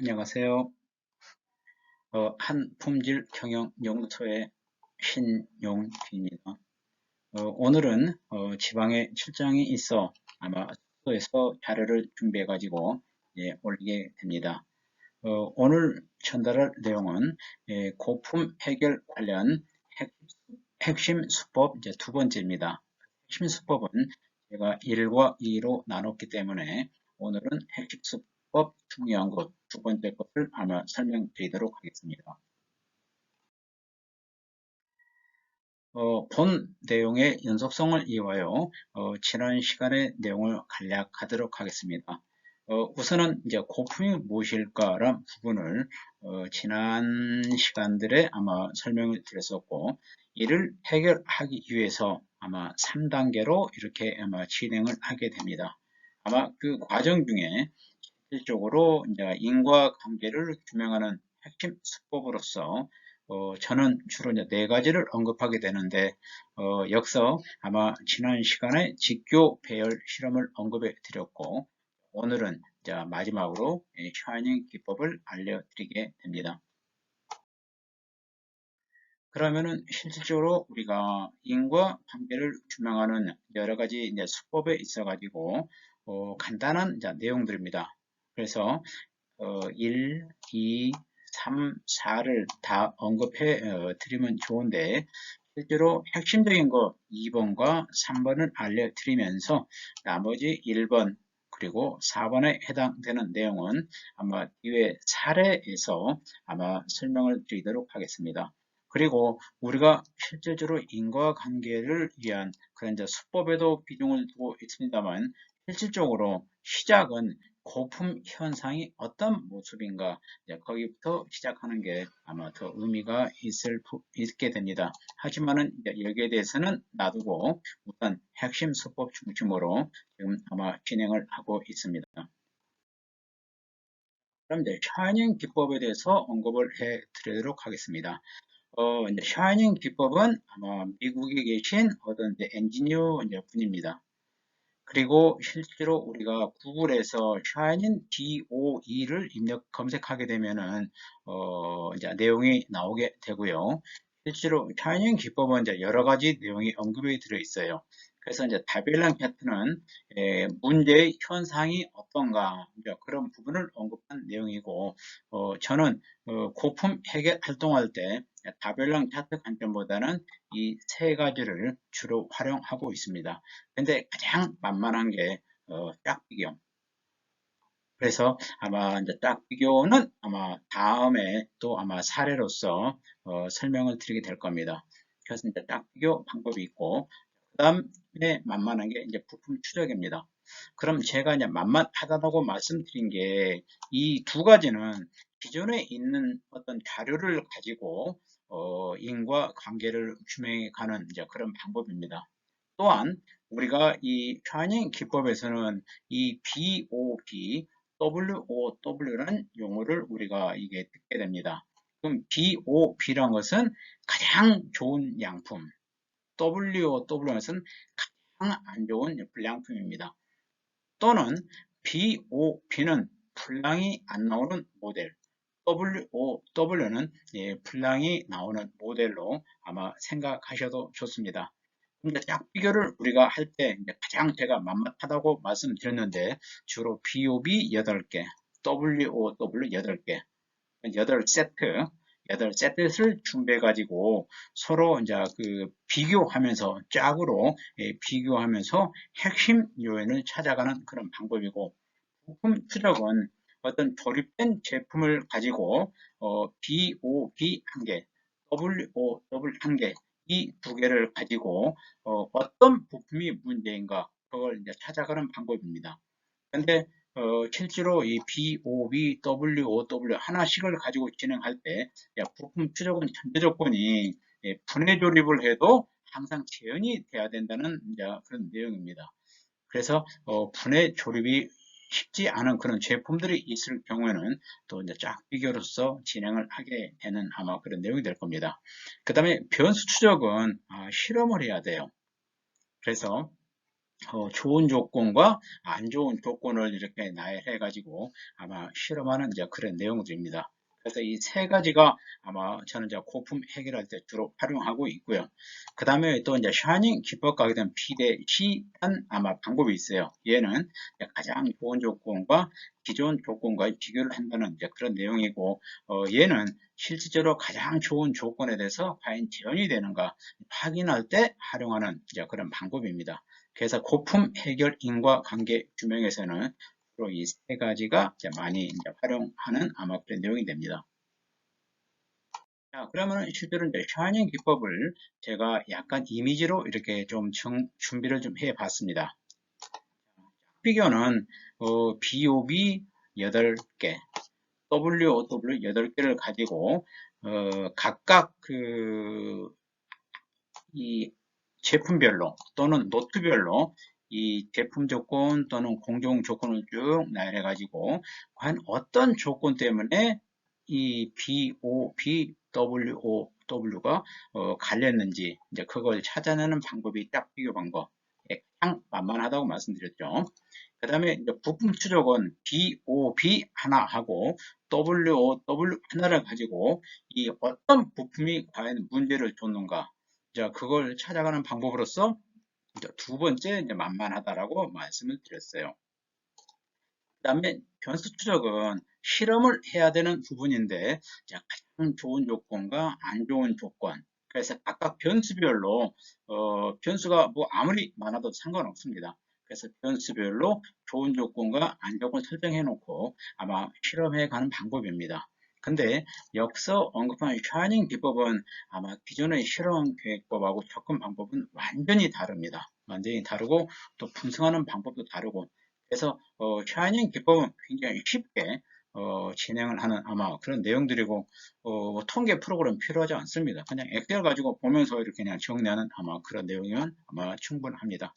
안녕하세요. 어, 한 품질 경영 연구소의 신용기입니다. 어, 오늘은 어, 지방에 출장이 있어 아마 숙소에서 자료를 준비해 가지고 예, 올리게 됩니다. 어, 오늘 전달할 내용은 예, 고품 해결 관련 핵, 심 수법 이제 두 번째입니다. 핵심 수법은 제가 1과 2로 나눴기 때문에 오늘은 핵심 수법 중요한 것 두 번째 것을 아마 설명드리도록 하겠습니다. 어, 본 내용의 연속성을 이용하여 어, 지난 시간의 내용을 간략하도록 하겠습니다. 어, 우선은 이제 고품이 무엇일까라는 부분을 어, 지난 시간들에 아마 설명을 드렸었고 이를 해결하기 위해서 아마 3단계로 이렇게 아마 진행을 하게 됩니다. 아마 그 과정 중에 실질적으로 이제 인과관계를 규명하는 핵심 수법으로서 어, 저는 주로 이제 네 가지를 언급하게 되는데 어, 여기서 아마 지난 시간에 직교 배열 실험을 언급해 드렸고 오늘은 이제 마지막으로 샤이닝 기법을 알려드리게 됩니다. 그러면은 실질적으로 우리가 인과 관계를 규명하는 여러 가지 이제 수법에 있어 가지고 어, 간단한 이제 내용들입니다. 그래서 어, 1, 2, 3, 4를 다 언급해 어, 드리면 좋은데 실제로 핵심적인 거 2번과 3번을 알려드리면서 나머지 1번 그리고 4번에 해당되는 내용은 아마 뒤에 사례에서 아마 설명을 드리도록 하겠습니다. 그리고 우리가 실질적으로 인과관계를 위한 그런 이제 수법에도 비중을 두고 있습니다만 실질적으로 시작은 고품 현상이 어떤 모습인가 거기부터 시작하는 게 아마 더 의미가 있을 있게 됩니다. 하지만은 여기에 대해서는 놔두고 우선 핵심 수법 중심으로 지금 아마 진행을 하고 있습니다. 그럼 이제 샤이닝 기법에 대해서 언급을 해 드리도록 하겠습니다. 어, 이제 샤이닝 기법은 아마 미국에 계신 어떤 엔지니어 분입니다. 그리고 실제로 우리가 구글에서 샤이닝 DOE를 입력 검색하게 되면은 어, 이제 내용이 나오게 되고요. 실제로 샤이닝 기법은 이제 여러 가지 내용이 언급이 들어 있어요. 그래서 이제 다벨랑 차트는 문제의 현상이 어떤가 그런 부분을 언급한 내용이고 어, 저는 어, 고품 해결 활동할 때 다벨랑 차트 관점보다는 이 세 가지를 주로 활용하고 있습니다. 근데 가장 만만한 게 어, 짝 비교. 그래서 아마 이제 짝비교는 아마 다음에 또 아마 사례로서 어, 설명을 드리게 될 겁니다. 그래서 이제 짝비교 방법이 있고 다음에 만만한 게 이제 부품 추적입니다. 그럼 제가 이제 만만하다고 말씀드린 게 이 두 가지는 기존에 있는 어떤 자료를 가지고 어, 인과 관계를 규명해 가는 이제 그런 방법입니다. 또한 우리가 이 샤닝 기법에서는 이 BOB, WOW라는 용어를 우리가 이게 듣게 됩니다. 그럼 BOB란 것은 가장 좋은 양품, WOW는 가장 안 좋은 불량품입니다. 또는 BOB는 불량이 안 나오는 모델, WOW는 예, 불량이 나오는 모델로 아마 생각하셔도 좋습니다. 근데 약 비교를 우리가 할 때 가장 제가 만만하다고 말씀드렸는데 주로 BOB 8개, WOW 8개, 8세트 8세트를 준비해 가지고 서로 이제 그 비교하면서 짝으로 예, 비교하면서 핵심 요인을 찾아가는 그런 방법이고 부품 추적은 어떤 조립된 제품을 가지고 어, BOB 한 개, WOW 한 개, 이 두 개를 가지고 어, 떤 부품이 문제인가 그걸 이제 찾아가는 방법입니다. 근데 어, 실제로 이 BOB, WOW 하나씩을 가지고 진행할 때 야, 부품 추적은 전제 조건이 예, 분해 조립을 해도 항상 재현이 돼야 된다는 그런 내용입니다. 그래서 어, 분해 조립이 쉽지 않은 그런 제품들이 있을 경우에는 또 이제 쫙 비교로서 진행을 하게 되는 아마 그런 내용이 될 겁니다. 그 다음에 변수 추적은 아, 실험을 해야 돼요. 그래서 어, 좋은 조건과 안 좋은 조건을 이렇게 나열해 가지고 아마 실험하는 이제 그런 내용들입니다. 그래서 이 세 가지가 아마 저는 이제 고품 해결할 때 주로 활용하고 있고요. 그 다음에 또 이제 샤닝 기법 가게 되면 비대시한 아마 방법이 있어요. 얘는 가장 좋은 조건과 기존 조건과 비교를 한다는 이제 그런 내용이고, 어, 얘는 실질적으로 가장 좋은 조건에 대해서 과연 재현이 되는가 확인할 때 활용하는 이제 그런 방법입니다. 그래서 고품 해결 인과 관계 규명에서는 주로 이 세 가지가 많이 이제 활용하는 아마 그런 내용이 됩니다. 자, 그러면 실제로 이제 샤닝 기법을 제가 약간 이미지로 이렇게 좀 정, 준비를 좀 해 봤습니다. 비교는 어, BOB 8개, WOW 8개를 가지고 어, 각각 그 이 제품별로 또는 노트별로 이 제품 조건 또는 공정 조건을 쭉 나열해 가지고 과연 어떤 조건 때문에 이 BO, BWO, W가 어, 갈렸는지 이제 그걸 찾아내는 방법이 딱 비교 방법 가장 만만하다고 말씀드렸죠. 그 다음에 부품 추적은 BOB 하나 하고 WO, W 하나를 가지고 이 어떤 부품이 과연 문제를 줬는가 자 그걸 찾아가는 방법으로서 두 번째 이제 만만하다라고 말씀을 드렸어요. 그 다음에 변수 추적은 실험을 해야 되는 부분인데 가장 좋은 조건과 안 좋은 조건 그래서 각각 변수별로 어, 변수가 뭐 아무리 많아도 상관없습니다. 그래서 변수별로 좋은 조건과 안 좋은 설정해 놓고 아마 실험해 가는 방법입니다. 근데 여기서 언급한 샤닝 기법은 아마 기존의 실험 계획법하고 접근 방법은 완전히 다릅니다. 완전히 다르고 또 분석하는 방법도 다르고 그래서 어, 샤닝 기법은 굉장히 쉽게 어, 진행을 하는 아마 그런 내용들이고 어, 뭐 통계 프로그램 필요하지 않습니다. 그냥 엑셀 가지고 보면서 이렇게 그냥 정리하는 아마 그런 내용이면 아마 충분합니다.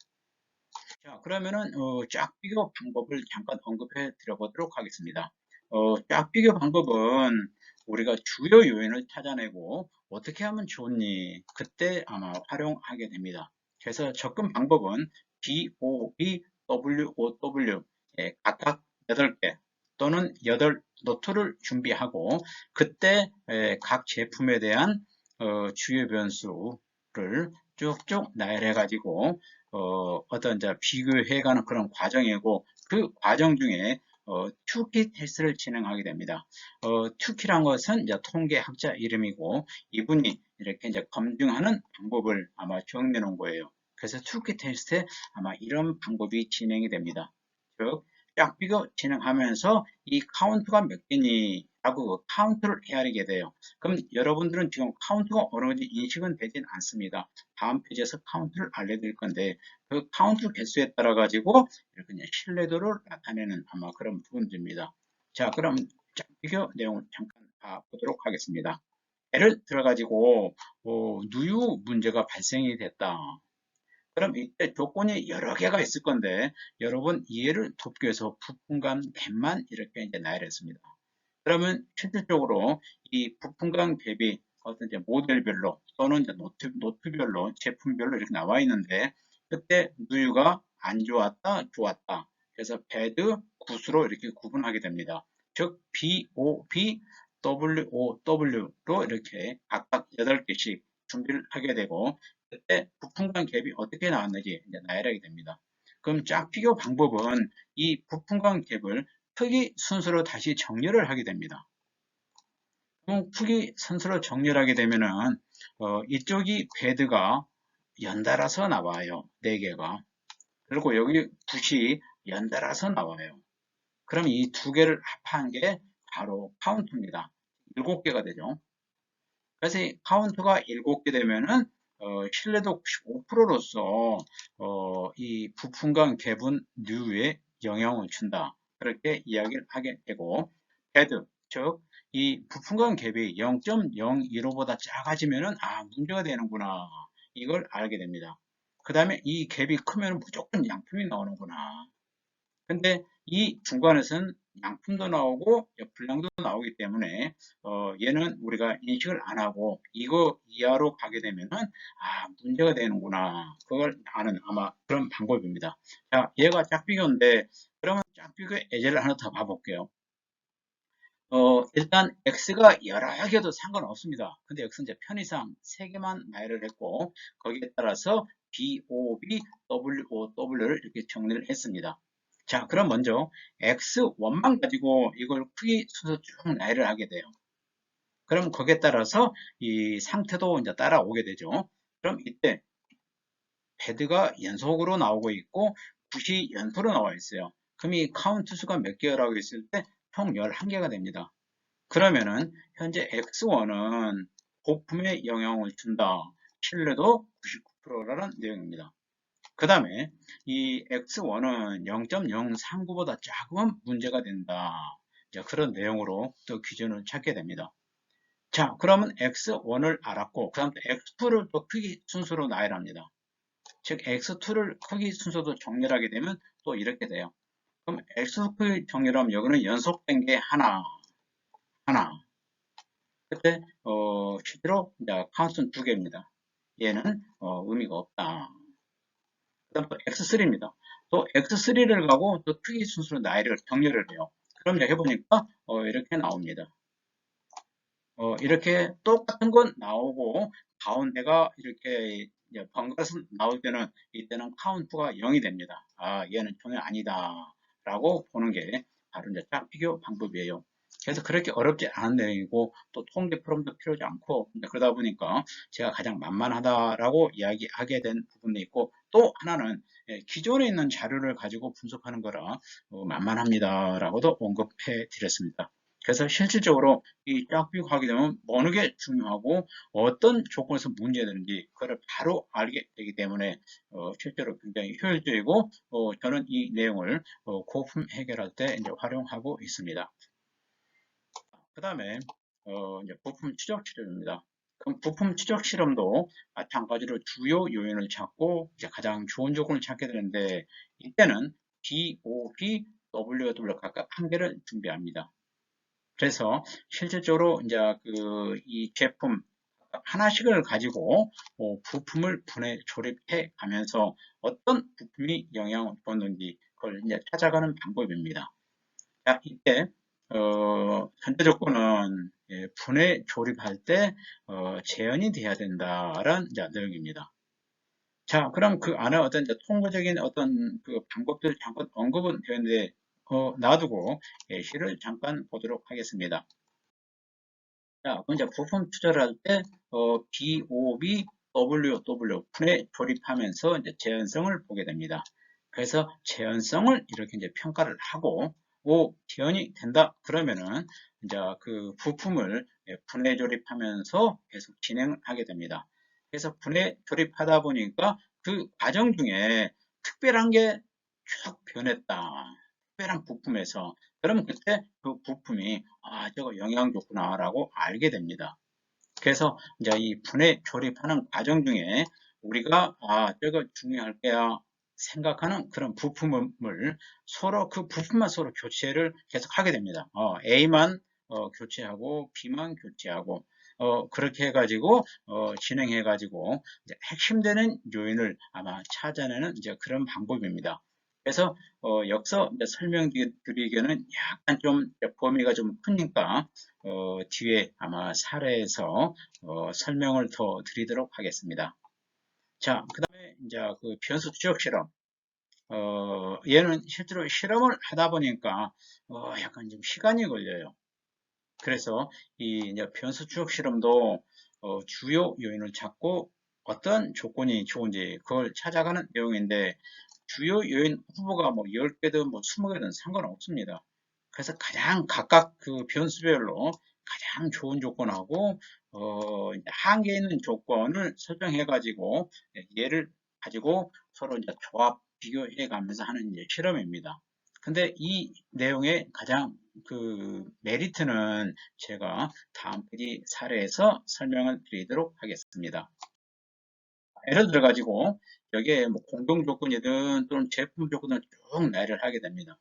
자 그러면은 어, 쫙 비교 방법을 잠깐 언급해 드려보도록 하겠습니다. 어, 쫙 비교 방법은 우리가 주요 요인을 찾아내고 어떻게 하면 좋니 그때 아마 활용하게 됩니다. 그래서 접근 방법은 BOB, WOW 예, 각각 8개 또는 8 노트를 준비하고 그때 예, 각 제품에 대한 어, 주요 변수를 쭉쭉 나열해 가지고 어, 어떤 이제 비교해가는 그런 과정이고 그 과정 중에 어, 투키 테스트를 진행하게 됩니다. 어, 투키란 것은 이제 통계학자 이름이고 이분이 이렇게 이제 검증하는 방법을 아마 정해 놓은 거예요. 그래서 투키 테스트에 아마 이런 방법이 진행이 됩니다. 즉, 쫙 비교 진행하면서 이 카운트가 몇 개니 라고 그 카운트를 헤아리게 돼요. 그럼 여러분들은 지금 카운트가 어느 건지 인식은 되진 않습니다. 다음 페이지에서 카운트를 알려드릴 건데 그 카운트 개수에 따라 가지고 이렇게 신뢰도를 나타내는 아마 그런 부분들입니다. 자 그럼 비교 내용을 잠깐 보도록 하겠습니다. 예를 들어 가지고 어, 누유 문제가 발생이 됐다. 그럼 이때 조건이 여러 개가 있을 건데 여러분 이해를 돕기 위해서 부품간 갭만 이렇게 이제 나열했습니다. 그러면 실질적으로 이 부품간 갭이 어떤 이제 모델별로 또는 이제 노트, 노트별로 제품별로 이렇게 나와 있는데 그때 누유가 안 좋았다 좋았다. 그래서 배드 굿으로 이렇게 구분하게 됩니다. 즉 BOB WOW로 이렇게 각각 8개씩 준비를 하게 되고 그때 부품간 갭이 어떻게 나왔는지 이제 나열하게 됩니다. 그럼 쫙 비교 방법은 이 부품간 갭을 크기 순서로 다시 정렬을 하게 됩니다. 크기 순서로 정렬하게 되면은 어, 이쪽이 베드가 연달아서 나와요. 4개가. 그리고 여기 붓이 연달아서 나와요. 그럼 이 두 개를 합한 게 바로 카운트입니다. 7개가 되죠. 그래서 이 카운트가 7개 되면은 어, 신뢰도 95%로서 어, 이 부품간 갭은 뉴에 영향을 준다. 그렇게 이야기를 하게 되고 배드 즉 이 부품간 갭이 0.015보다 작아지면은 아 문제가 되는구나 이걸 알게 됩니다. 그 다음에 이 갭이 크면 무조건 양품이 나오는구나. 근데 이 중간에서는 양품도 나오고 분량도 나오기 때문에 어, 얘는 우리가 인식을 안 하고 이거 이하로 가게 되면은 아 문제가 되는구나 그걸 아는 아마 그런 방법입니다. 자 얘가 짝비교인데 그러면 짝비교 예제를 하나 더 봐볼게요. 어, 일단 x가 여러 개도 상관없습니다. 근데 여기서 이제 편의상 3개만 나열을 했고 거기에 따라서 b, o, b, w, o, w를 이렇게 정리를 했습니다. 자, 그럼 먼저 x1만 가지고 이걸 크기 순서 쭉 나열을 하게 돼요. 그럼 거기에 따라서 이 상태도 이제 따라오게 되죠. 그럼 이때 헤드가 연속으로 나오고 있고 굿이 연소로 나와 있어요. 그럼 이 카운트 수가 몇 개라고 했을 때 총 11개가 됩니다. 그러면은 현재 x1은 고품에 영향을 준다. 신뢰도 99%라는 내용입니다. 그 다음에 이 x1은 0.039보다 작으면 문제가 된다. 그런 내용으로 또 기준을 찾게 됩니다. 자, 그러면 x1을 알았고, 그 다음 x2를 또 크기 순서로 나열합니다. 즉, x2를 크기 순서도 정렬하게 되면 또 이렇게 돼요. 그럼 x2 크기 정렬하면 여기는 연속된 게 하나, 하나. 그때, 어, 실제로, 이제 카운트는 두 개입니다. 얘는, 어, 의미가 없다. 그 다음 또 x3입니다. 또 x3를 가고 또 크기 순서로 나이를 정렬을 해요. 그럼 이제 해보니까 어, 이렇게 나옵니다. 어, 이렇게 똑같은 건 나오고 가운데가 이렇게 번갈아서 나올 때는 이때는 카운트가 0이 됩니다. 아 얘는 전혀 아니다 라고 보는 게 바로 이제 짝 비교 방법이에요. 그래서 그렇게 어렵지 않은 내용이고 또 통계 프롬도 필요하지 않고 그러다 보니까 제가 가장 만만하다라고 이야기하게 된 부분도 있고 또 하나는 예, 기존에 있는 자료를 가지고 분석하는 거라 어, 만만합니다라고도 언급해 드렸습니다. 그래서 실질적으로 이 짝비교 하게 되면 어느 게 중요하고 어떤 조건에서 문제되는지 그걸 바로 알게 되기 때문에 어, 실제로 굉장히 효율적이고 어, 저는 이 내용을 어, 고품 해결할 때 이제 활용하고 있습니다. 그 다음에 어, 이제 부품 추적 치료입니다. 그럼 부품 추적 실험도 마찬가지로 주요 요인을 찾고 이제 가장 좋은 조건을 찾게 되는데 이때는 B, O, B, W, W 각각 한 개를 준비합니다. 그래서 실질적으로 이제 그 이 제품 하나씩을 가지고 어, 부품을 분해 조립해 가면서 어떤 부품이 영향을 줬는지 그걸 이제 찾아가는 방법입니다. 자, 이때 어, 현재 조건은 예, 분해 조립할 때 어, 재현이 돼야 된다라는 내용입니다. 자, 그럼 그 안에 어떤 이제 통계적인 어떤 그 방법들 잠깐 언급은 되는데 어, 놔두고 예시를 잠깐 보도록 하겠습니다. 자, 이제 부품 투자를 할때 어, BOB, WW 분해 조립하면서 이제 재현성을 보게 됩니다. 그래서 재현성을 이렇게 이제 평가를 하고 오, 개연이 된다. 그러면은 이제 그 부품을 예, 분해 조립하면서 계속 진행을 하게 됩니다. 그래서 분해 조립하다 보니까 그 과정 중에 특별한 게 쭉 변했다. 특별한 부품에서 그러면 그때 그 부품이 아 저거 영향 좋구나 라고 알게 됩니다. 그래서 이제 이 분해 조립하는 과정 중에 우리가 아 저거 중요할 게야 생각하는 그런 부품을 서로 그 부품만 서로 교체를 계속 하게 됩니다. 어, A만 어, 교체하고 B만 교체하고 어, 그렇게 해가지고 어, 진행해가지고 핵심되는 요인을 아마 찾아내는 이제 그런 방법입니다. 그래서 어, 여기서 설명드리기에는 약간 좀 범위가 좀 크니까 어, 뒤에 아마 사례에서 어, 설명을 더 드리도록 하겠습니다. 자, 그 다음에 이제 그 변수 추적 실험. 어, 얘는 실제로 실험을 하다 보니까 어, 약간 좀 시간이 걸려요. 그래서 이 변수 추적 실험도 어, 주요 요인을 찾고 어떤 조건이 좋은지 그걸 찾아가는 내용인데 주요 요인 후보가 뭐 10개든 뭐 20개든 상관없습니다. 그래서 가장 각각 그 변수별로 가장 좋은 조건하고 어, 한계 있는 조건을 설정해 가지고 얘를 가지고 서로 이제 조합 비교해 가면서 하는 이제 실험입니다. 근데 이 내용의 가장 그 메리트는 제가 다음 페이지 사례에서 설명을 드리도록 하겠습니다. 예를 들어 가지고 여기에 뭐 공동 조건이든 또는 제품 조건을 쭉 나열을 하게 됩니다.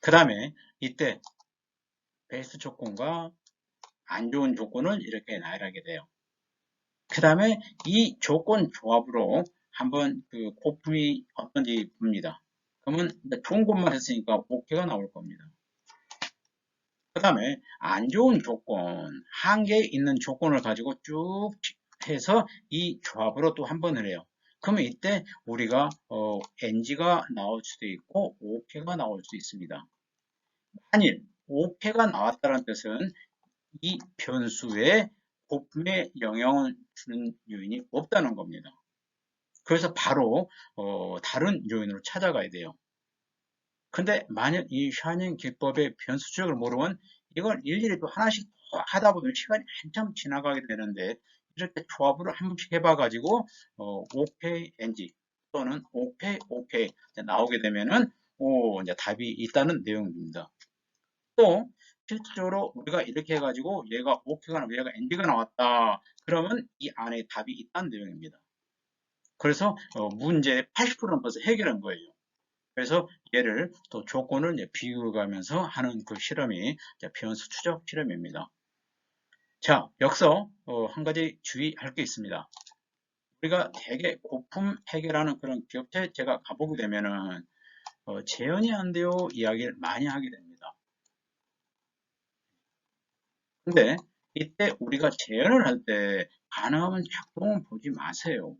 그 다음에 이때 베이스 조건과 안 좋은 조건을 이렇게 나열하게 돼요. 그 다음에 이 조건 조합으로 한번 그 고품이 어떤지 봅니다. 그러면 좋은 것만 했으니까 OK가 나올 겁니다. 그 다음에 안 좋은 조건, 한계 있는 조건을 가지고 쭉 해서 이 조합으로 또 한 번을 해요. 그러면 이때 우리가 어, NG가 나올 수도 있고 OK가 나올 수 있습니다. 만일 OK가 나왔다는 뜻은 이 변수에 고품에 영향을 주는 요인이 없다는 겁니다. 그래서 바로 어, 다른 요인으로 찾아가야 돼요. 근데 만약 이 샤닝 기법의 변수 추적을 모르면 이걸 일일이 또 하나씩 하다 보면 시간이 한참 지나가게 되는데 이렇게 조합을 한 번씩 해봐가지고 어, OK, NG 또는 OK, OK 나오게 되면은 오, 이제 답이 있다는 내용입니다. 또 실질적으로 우리가 이렇게 해가지고 얘가 OK가 나오고 얘가 NG가 나왔다. 그러면 이 안에 답이 있다는 내용입니다. 그래서 어, 문제 80%는 벌써 해결한 거예요. 그래서 얘를 또 조건을 비교해가면서 하는 그 실험이 변수 추적 실험입니다. 자, 여기서 어, 한 가지 주의할 게 있습니다. 우리가 대개 고품 해결하는 그런 기업체 제가 가보게 되면은 어, 재현이 안 돼요 이야기를 많이 하게 됩니다. 근데 이때 우리가 재현을 할 때 가능하면 작동을 보지 마세요.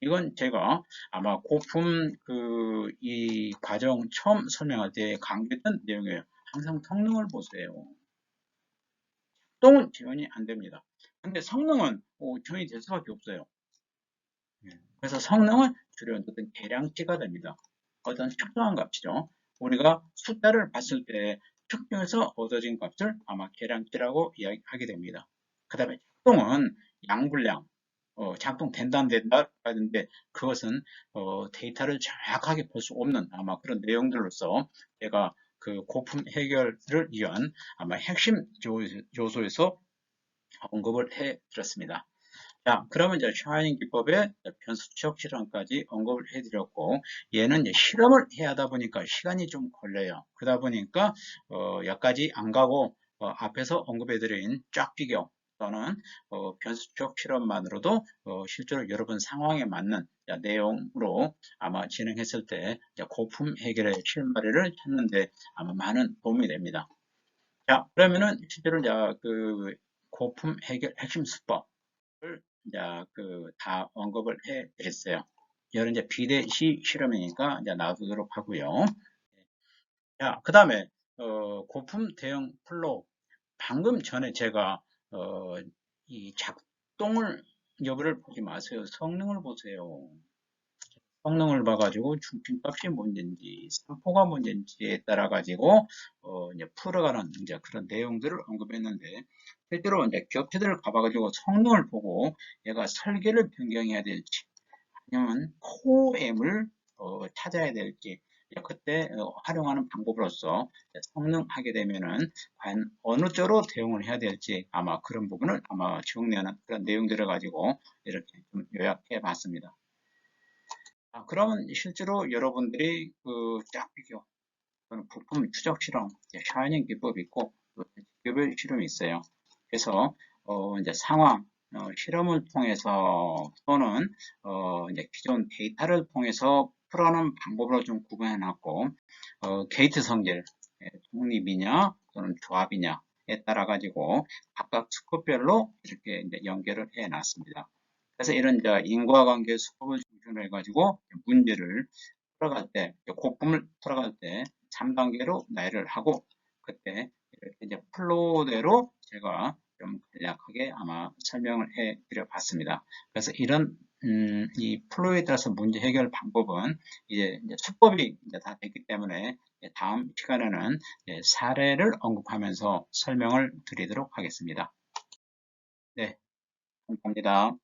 이건 제가 아마 고품 그 이 과정 처음 설명할 때 강조했던 내용이에요. 항상 성능을 보세요. 작동은 지원이 안 됩니다. 근데 성능은 어, 지원이 될 수밖에 없어요. 예. 그래서 성능은 주로 어떤 계량치가 됩니다. 어떤 특정한 값이죠. 우리가 숫자를 봤을 때 특정해서 얻어진 값을 아마 계량치라고 이야기하게 됩니다. 그 다음에 작동은 양분량, 어, 작동 된다 안 된다 하는데 그것은 어, 데이터를 정확하게 볼 수 없는 아마 그런 내용들로서 제가 그 고품 해결을 위한 아마 핵심 요소에서 언급을 해 드렸습니다. 자, 그러면 이제 샤이닝 기법의 변수 추적 실험까지 언급을 해 드렸고 얘는 이제 실험을 해야 하다 보니까 시간이 좀 걸려요. 그러다 보니까 어, 여기까지 안 가고 어, 앞에서 언급해 드린 쫙 비교 또는 어, 변수적 실험만으로도 어, 실제로 여러분 상황에 맞는 자, 내용으로 아마 진행했을 때 자, 고품 해결의 실마리를 찾는데 아마 많은 도움이 됩니다. 자 그러면은 실제로 자, 그 고품 해결 핵심 수법을 그다 언급을 해 드렸어요. 이런 이제 비대시 실험이니까 이제 놔두도록 하고요. 자, 그 다음에 어, 고품 대형 플로우 방금 전에 제가 어, 이 작동을 여부를 보지 마세요. 성능을 보세요. 성능을 봐가지고 중심값이 문제인지 산포가 문제인지에 따라 가지고 어, 이제 풀어가는 이제 그런 내용들을 언급했는데 실제로 이제 겹체들을 가봐가지고 성능을 보고 얘가 설계를 변경해야 될지 아니면 코엠을 어, 찾아야 될지 그때 어, 활용하는 방법으로서 성능하게 되면은 과연 어느 쪽으로 대응을 해야 될지 아마 그런 부분을 아마 정리하는 그런 내용들을 가지고 이렇게 좀 요약해 봤습니다. 아, 그러면 실제로 여러분들이 그 짝 비교 또는 부품 추적 실험, 샤이닝 기법이 있고 기별 실험이 있어요. 그래서 어, 이제 상황 어, 실험을 통해서 또는 어, 이제 기존 데이터를 통해서 풀어놓은 방법으로 좀 구분해 놨고 어, 게이트 성질 예, 독립이냐 또는 조합이냐에 따라 가지고 각각 스코별로 이렇게 연결을 해 놨습니다. 그래서 이런 이제 인과관계 수법을 중심으로 해 가지고 문제를 풀어갈 때 고품을 풀어갈 때 3단계로 나열을 하고 그때 이렇게 이제 플로우대로 제가 좀 간략하게 아마 설명을 해 드려 봤습니다. 그래서 이런 음, 이 플로우에 따라서 문제 해결 방법은 이제, 이제 수법이 이제 다 됐기 때문에 다음 시간에는 사례를 언급하면서 설명을 드리도록 하겠습니다. 네, 감사합니다.